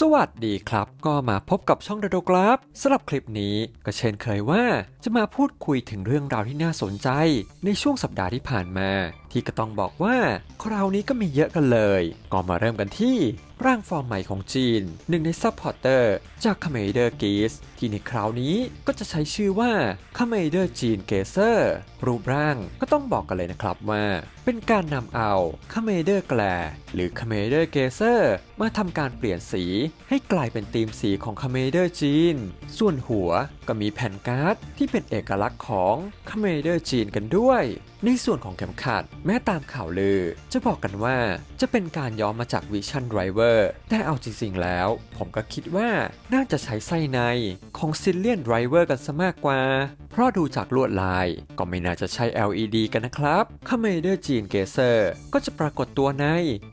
สวัสดีครับ ก็มาพบกับช่องดโดกราฟสำหรับคลิปนี้ก็เช่นเคยว่า จะมาพูดคุยถึงเรื่องราวที่น่าสนใจ ในช่วงสัปดาห์ที่ผ่านมา ที่ก็ต้องบอกว่าคราวนี้ก็มีเยอะกันเลย ก็มาเริ่มกันที่ร่างฟอร์มใหม่ของจีน หนึ่งในซัพพอร์เตอร์จากคาเมเดอร์กีสที่ในคราวนี้ก็จะใช้ชื่อว่าคาเมเดอร์จีนเกเซอร์รูปร่างก็ต้องบอกกันเลยนะครับว่า เป็นการนำเอาคาเมเดอร์แกลหรือคาเมเดอร์เกเซอร์มาทำการเปลี่ยนสีให้กลายเป็นธีมสีของคาเมเดอร์จีน ส่วนหัวก็มีแผ่นการ์ดที่เป็นเอกลักษณ์ของคาเมเดอร์จีนกันด้วย ในส่วนของเข็มขัด แม้ตามข่าวลือ จะบอกกันว่าจะเป็นการย้อมมาจากวิชั่นไรเวอร์แต่เอาจริงๆแล้ว ผมก็คิดว่าน่าจะใช้ไส้ในของซิลเลียนไรเวอร์กันซะมากกว่า เพราะดูจากลวดลายก็ไม่น่าจะใช้ LED กันนะครับคาเมเดอร์จีนเกเซอร์ก็จะปรากฏตัวใน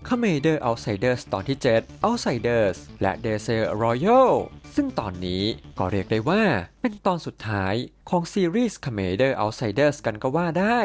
คาเมเดอร์เอาไซเดอร์ตอนที่7 Outsiders และ d e s e r Royal ซึ่งตอนนี้ก็เรียกได้ว่าเป็นตอนสุดท้ายของซีรีส์ Commander Outsiders กันก็ว่าได้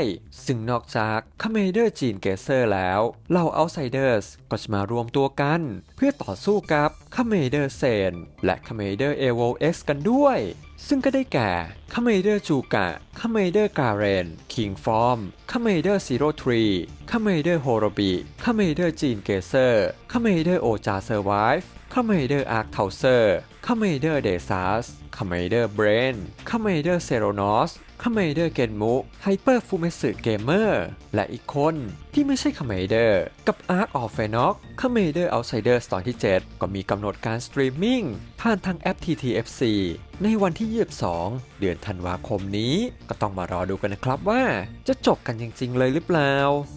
ซึ่งนอกจาก Commander จีนเกเซอร์แล้วเหล่า Outsiders ก็จะมารวมตัวกัน เพื่อต่อสู้กับ Commander s e n และ Commander Evo X กันด้วย ซึ่งก็ได้แก่คาเมเดอร์จูกะคาเมเดอร์การเรนคิงฟอร์มคาเมเดอร์ซีโร่ทรีคาเมเดอร์โฮโรบิคาเมเดอร์จีนเกเซอร์คาเมเดอร์โอจาเซอร์ไวฟ์คาเมเดอร์อาร์คเทาเซอร์คาเมเดอร์เดซัสคาเมเดอร์เบรนคาเมเดอร์เซโรนอสคาเมเดอร์เกนมุไฮเปอร์ฟูเมสึเกมเมอร์และอีกคนที่ไม่ใช่คาเมเดอร์กับอาร์คออฟเฟนอกคาเมเดอร์เอาไซเดอร์ตอนที่ 7 ก็มีกำหนดการสตรีมมิ่งผ่านทางแอป TTFC ในวันที่ 22 เดือนธันวาคมนี้ ก็ต้องมารอดูกันนะครับว่าจะจบกันจริง ๆ เลยหรือเปล่า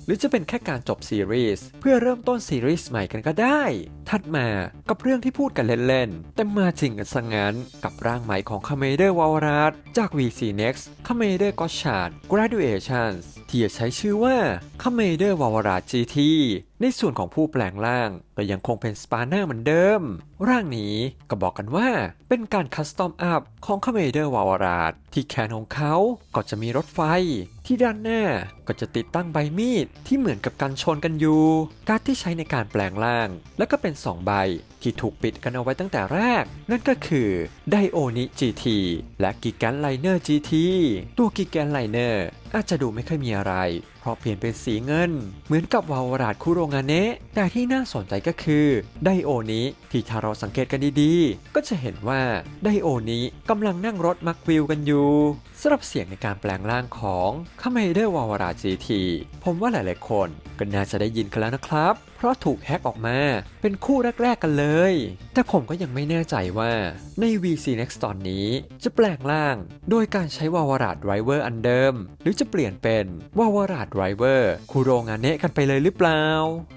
หรือจะเป็นแค่การจบซีรีส์เพื่อเริ่มต้นซีรีส์ใหม่กันก็ได้ ถัดมากับเรื่องที่พูดกันเล่นๆ แต่มาจริงกันซะงั้นกับร่างใหม่ของ Commander w a l r a t จาก VC Next คาเมเดอร์ก็ชาร์ด Graduations ที่จะใช้ชื่อว่า Commander w a l r a t GT ในส่วนของผู้แปลงร่างก็ยังคงเป็นสปาร์นาเหมือนเดิม ร่างนี้ก็บอกกันว่าเป็นการคัสตอมอัพของคาเมเดอร์วาวาราดที่แขนของเขาก็จะมีรถไฟ ที่ด้านหน้าก็จะติดตั้งใบมีดที่เหมือนกับกันชนกันอยู่ การที่ใช้ในการแปลงร่าง แล้วก็เป็น 2 ใบที่ถูกปิดกันเอาไว้ตั้งแต่แรก นั่นก็คือไดโอนิ GT และกิแกนไลเนอร์ GT ตัวกิแกนไลเนอร์อาจจะดูไม่ค่อยมีอะไร เพราะเปลี่ยนเป็นสีเงิน เหมือนกับวาวราดคุโรงาเนะแต่ที่น่าสนใจก็คือ ไดโอนี้ที่ถ้าเราสังเกตกันดีๆ ก็จะเห็นว่าไดโอนี้กำลังนั่งรถมักวิวกันอยู่สำหรับเสียงในการแปลงร่างของคาเมเดอร์วาวราจีทีผมว่าหลายๆคนก็น่าจะได้ยินกันแล้วนะครับ เพราะถูกแฮ็กออกมา เป็นคู่แรก ๆ กันเลย แต่ผมก็ยังไม่แน่ใจว่าใน VC Next ตอนนี้จะแปลงร่าง โดยการใช้วาวราดไรเวอร์อันเดิม หรือจะเปลี่ยนเป็นวาวราดไรเวอร์คูโรงานเนะกันไปเลยหรือเปล่า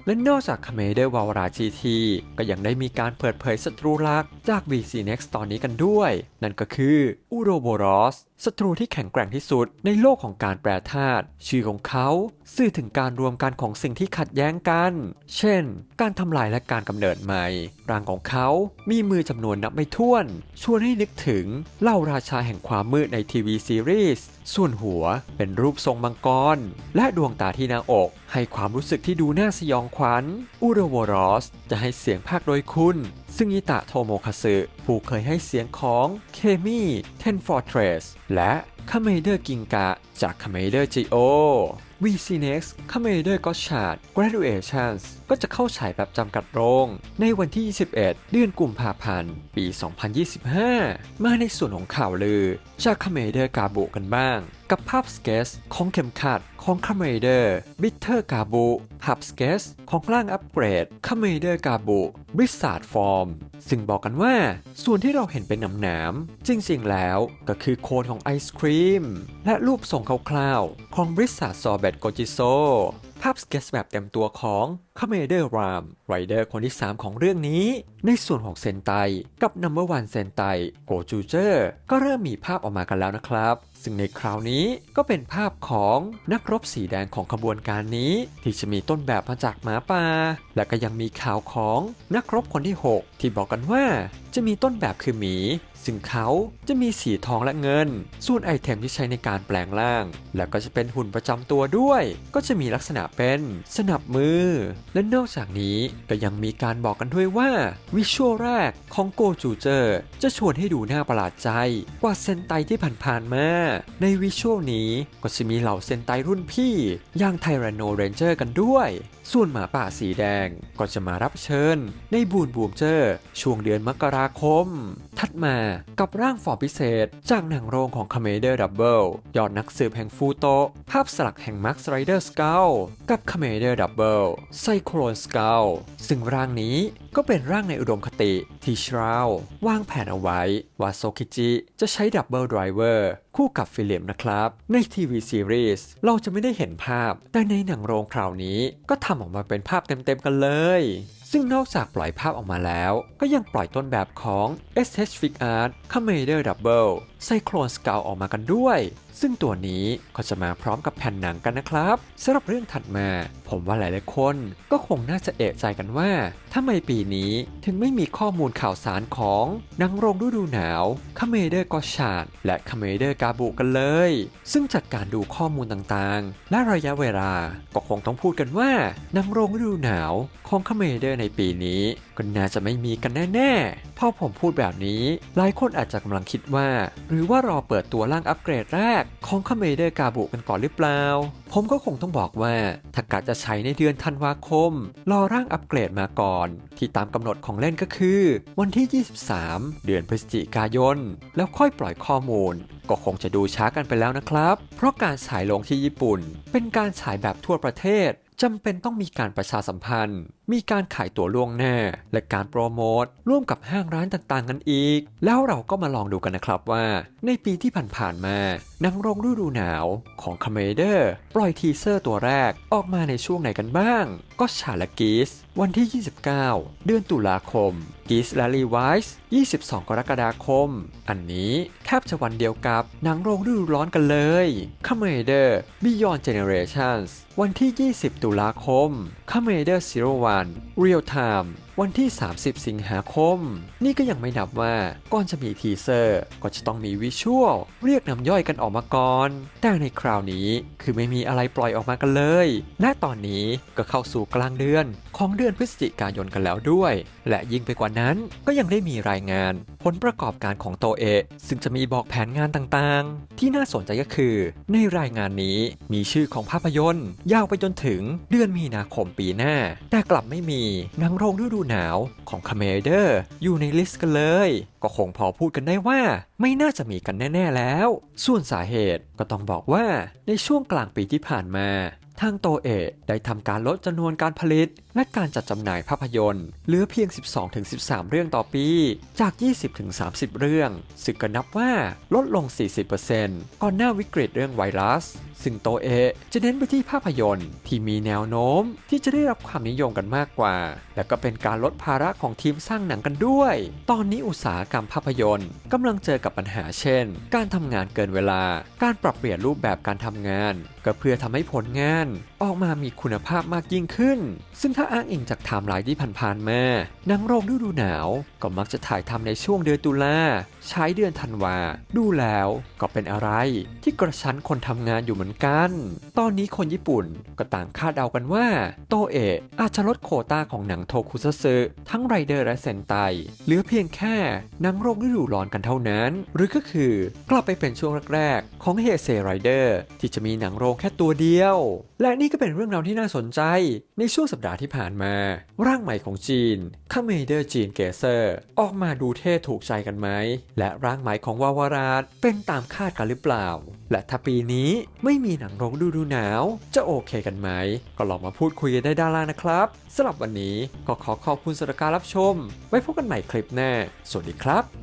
และนอกจากคาเมเดอร์วาวราจีทีก็ยังได้มีการเปิดเผยศัตรูลักจาก VC Next ตอนนี้กันด้วย นั่นก็คืออูโรโบรอสศัตรูที่แข็งแกร่งที่สุดในโลกของการแปรธาตุชื่อของเขาสื่อถึงการรวมกันของสิ่งที่ขัดแย้งกัน เช่น การทำลายและการกำเนิดใหม่ ร่างของเขามีมือจำนวนนับไม่ถ้วน ชวนให้นึกถึงเล่าราชาแห่งความมืดในทีวีซีรีส์ ส่วนหัวเป็นรูปทรงมังกร และดวงตาที่หน้าอก ให้ความรู้สึกที่ดูน่าสยองขวัญอูรโวรอส จะให้เสียงภาคโดยคุณ ซึ่งอิตะโทโมคาสึผู้เคยให้เสียงของเคมี่เทนฟอร์เทรสและคาเมเดอร์กิงกะจากคาเมเดอร์จีโอ VC Next Commander g o s h a r d Graduations ก็จะเข้าฉายแบบจำกัดโรง ในวันที่ 21 เดือนกุมภาพันธ์ ปี 2025 มาในส่วนของข่าวลือ จาก Commander กาบุกันบ้าง กับภาพสเกสของเข็มขัดของ Commander Bitter กาบุภาพสเกสของร่างอัปเกรด Commander กาบุ Blizzard Form ซึ่งบอกกันว่า ส่วนที่เราเห็นเป็นหนามๆจริงๆแล้วก็คือโคนของไอศครีมและรูปทรงคร่าวๆของ Blizzard Sorbet ดโกจิโซภาพสเก็ตแบบเต็มตัวของ c o m m a n d e r Ram ไรเดอร์คนที่ 3 ของเรื่องนี้ ในส่วนของเซนไตกับ Number One เซนไตโกจูเจอร์ก็เริ่มมีภาพออกมากันแล้วนะครับ ซึ่งในคราวนี้ก็เป็นภาพของนักรบสีแดงของขบวนการนี้ ที่จะมีต้นแบบมาจากหมาป่าและก็ยังมีข่าวของนักรบคนที่ 6 ที่บอกกันว่าจะมีต้นแบบคือหมี ซึ่งเขาจะมีสีทองและเงิน ส่วนไอเทมที่ใช้ในการแปลงร่าง แล้วก็จะเป็นหุ่นประจำตัวด้วย ก็จะมีลักษณะเป็นสนับมือ และนอกจากนี้ก็ยังมีการบอกกันด้วยว่า วิชวลแรกของโกจูเจอร์จะชวนให้ดูน่าประหลาดใจ กว่าเซนไตที่ผ่านๆมา ในวิชวลนี้ก็จะมีเหล่าเซนไตรุ่นพี่ อย่างไทแรโนเรนเจอร์กันด้วยส่วนหมาป่าสีแดงก็จะมารับเชิญ ในบูนบูมเจอร์ช่วงเดือนมกราคม ถัดมากับร่างฟอร์มพิเศษ จากหนังโรงของคาเมเดอร์ดับเบิลยอดนักสืบแห่งฟูโต ภาพสลักแห่งมาร์คไรเดอร์สเกลกับคาเมเดอร์ดับเบิลไซโคลนสเกลซึ่งร่างนี้ ก็เป็นร่างในอุดมคติที่ชราววางแผนเอาไว้ว่าโซคิจิจะใช้ดับเบิลไดรเวอร์คู่กับฟิลิปนะครับ ในทีวีซีรีส์เราจะไม่ได้เห็นภาพ แต่ในหนังโรงคราวนี้ก็ทำออกมาเป็นภาพเต็มๆกันเลย ซึ่งนอกจากปล่อยภาพออกมาแล้ว ก็ยังปล่อยต้นแบบของ SH Fig Art Commander Double Cyclone Scout ออกมากันด้วย ซึ่งตัวนี้ก็จะมาพร้อมกับแผ่นหนังกันนะครับสำหรับเรื่องถัดมา ผมว่าหลายๆคนก็คงน่าจะเอะใจกันว่าทำไมปีนี้ถึงไม่มีข้อมูลข่าวสารของนังโรงฤดูหนาวคาเมเดอร์กอชาดและคาเมเดอร์กาบุกันเลย ซึ่งจากการดูข้อมูลต่างๆ และระยะเวลาก็คงต้องพูดกันว่านังโรงฤดูหนาวของคาเมเดอร์ในปีนี้ก็น่าจะไม่มีกันแน่ๆพอผมพูดแบบนี้ หลายคนอาจจะกำลังคิดว่า หรือว่ารอเปิดตัวร่างอัปเกรดแรกของคาเมเดอร์กาบุกันก่อนหรือเปล่า ผมก็คงต้องบอกว่าถ้ากะจะใช้ในเดือนธันวาคม รอร่างอัปเกรดมาก่อน ที่ตามกำหนดของเล่นก็คือ วันที่ 23 เดือนพฤศจิกายน แล้วค่อยปล่อยข้อมูล ก็คงจะดูช้ากันไปแล้วนะครับ เพราะการฉายลงที่ญี่ปุ่น เป็นการฉายแบบทั่วประเทศจำเป็นต้องมีการประชาสัมพันธ์มีการขายตั๋วล่วงหน้า และการโปรโมทร่วมกับห้างร้านต่างๆกันอีก แล้วเราก็มาลองดูกันนะครับว่า ในปีที่ผ่านๆมาหนังโรงฤดูหนาวของคาเมเดอร์ปล่อยทีเซอร์ตัวแรกออกมาในช่วงไหนกันบ้าง ก็ชาลกีสวันที่ 29 เดือนตุลาคมกีสและรีไวส์22 กรกฎาคม อันนี้แทบจะวันเดียวกับหนังโรงฤดูร้อนกันเลยคาเมเดอร์ Beyond Generations วันที่ 20 ตุลาคม c o m m a n d e r Zero One Real Time วันที่ 30 สิงหาคม นี่ก็ยังไม่นับว่าก่อนจะมีทีเซอร์ ก็จะต้องมีวิชวลเรียกน้ำย่อยกันออกมาก่อน แต่ในคราวนี้คือไม่มีอะไรปล่อยออกมากันเลย และตอนนี้ก็เข้าสู่กลางเดือนของเดือนพฤศจิกายนกันแล้วด้วย และยิ่งไปกว่านั้นก็ยังได้มีรายงาน ผลประกอบการของโตเอะซึ่งจะมีบอกแผนงานต่างๆ ที่น่าสนใจก็คือ ในรายงานนี้มีชื่อของภาพยนตร์ ยาวไปจนถึงเดือนมีนาคมปีหน้า แต่กลับไม่มีหนังโรงฤดูหนาวของคาเมเดอร์อยู่ในลิสต์กันเลย ก็คงพอพูดกันได้ว่า ไม่น่าจะมีกันแน่ ๆแล้ว ส่วนสาเหตุก็ต้องบอกว่าในช่วงกลางปีที่ผ่านมา ทางโตเอะได้ทำการลดจำนวนการผลิต และการจัดจำหน่ายภาพยนตร์เหลือเพียง 12-13 เรื่องต่อปี จาก 20-30 เรื่อง ซึ่งก็นับว่าลดลง 40%ก่อนหน้าวิกฤตเรื่องไวรัส ซึ่งโตเอะจะเน้นไปที่ภาพยนตร์ที่มีแนวโน้มที่จะได้รับความนิยมกันมากกว่า และก็เป็นการลดภาระของทีมสร้างหนังกันด้วย ตอนนี้อุตสาหกรรมภาพยนตร์กำลังเจอกับปัญหาเช่น การทำงานเกินเวลา การปรับเปลี่ยนรูปแบบการทำงาน ก็เพื่อทำให้ผลงานออกมามีคุณภาพมากยิ่งขึ้น ซึ่งถ้าอ้างอิงจากไทม์ไลน์ที่ผ่านๆมาหนังโรงฤดูหนาว ก็มักจะถ่ายทำในช่วงเดือนตุลาใช้เดือนธันวา ดูแล้วก็เป็นอะไรที่กระชั้นคนทำงานอยู่เหมือนกัน ตอนนี้คนญี่ปุ่นก็ต่างคาดเดากันว่า โตเอะอาจจะลดโคต้าของหนังโทคุซัสึทั้งไรเดอร์และเซนไตเหลือเพียงแค่หนังโรงฤดูร้อนกันเท่านั้น หรือก็คือกลับไปเป็นช่วงแรกๆ ของเฮเซไรเดอร์ที่จะมีหนังโรงแค่ตัวเดียวและนี่ก็เป็นเรื่องราวที่น่าสนใจ ในช่วงสัปดาห์ที่ผ่านมา ร่างใหม่ของจีนคาเมเดอร์จีนเกเซอร์ ออกมาดูเท่ถูกใจกันไหม และร่างใหม่ของวาวาราดเป็นตามคาดกันหรือเปล่า และถ้าปีนี้ไม่มีหนังรงฤดูหนาว จะโอเคกันไหม ก็ลองมาพูดคุยกันได้ด้านล่างนะครับสำหรับวันนี้ก็ขอขอบคุณสำหรับการรับชม ไว้พบกันใหม่คลิปหน้า สวัสดีครับ